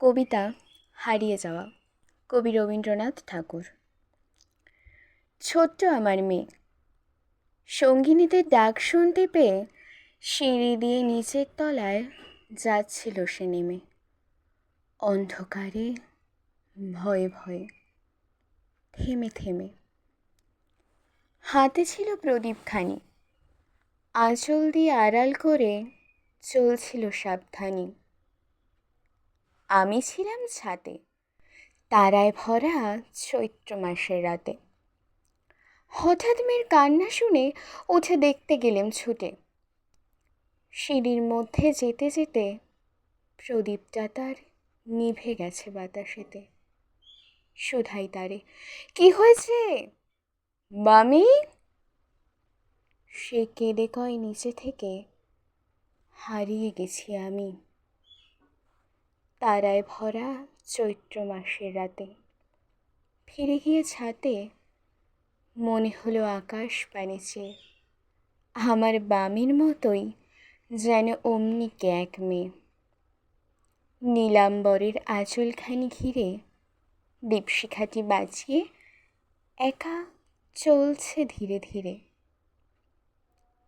কবিতা হারিয়ে যাওয়া। কবি রবীন্দ্রনাথ ঠাকুর। ছোট্ট আমার মেয়ে, সঙ্গিনীদের ডাক শুনতে পেয়ে সিঁড়ি দিয়ে নিচের তলায় যাচ্ছিল সে নেমে। অন্ধকারে ভয়ে ভয়ে, থেমে থেমে। হাতে ছিল প্রদীপখানি আঁচল দিয়ে আড়াল করে চলছিল সাবধানী। আমি ছিলাম ছাতে তারায় ভরা চৈত্র মাসের রাতে। হঠাৎ মেয়ের কান্না শুনে উঠে দেখতে গেলেম ছুটে। সিঁড়ির মধ্যে যেতে যেতে প্রদীপটা তার নিভে গেছে বাতাসেতে। শোধাই তারে, কি হয়েছে? মামি? সে কেঁদে কয়, নিচে থেকে হারিয়ে গেছি আমি। তারায় ভরা চৈত্র মাসের রাতে। ফিরে গিয়ে ছাতে মনে হলো আকাশ পানে আমার বামির মতোই যেন অমনি এক মেয়ে। নীলাম্বরের আঁচলখানি ঘিরে দীপশিখাটি বাঁচিয়ে একা চলছে ধীরে ধীরে।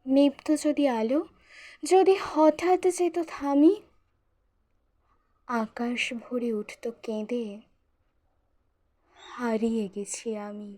নিপ্ত যদি আলো, যদি হঠাৎ যেত থামি আকাশ ভরে উঠত কেঁদে। হারিয়ে গেছি আমি।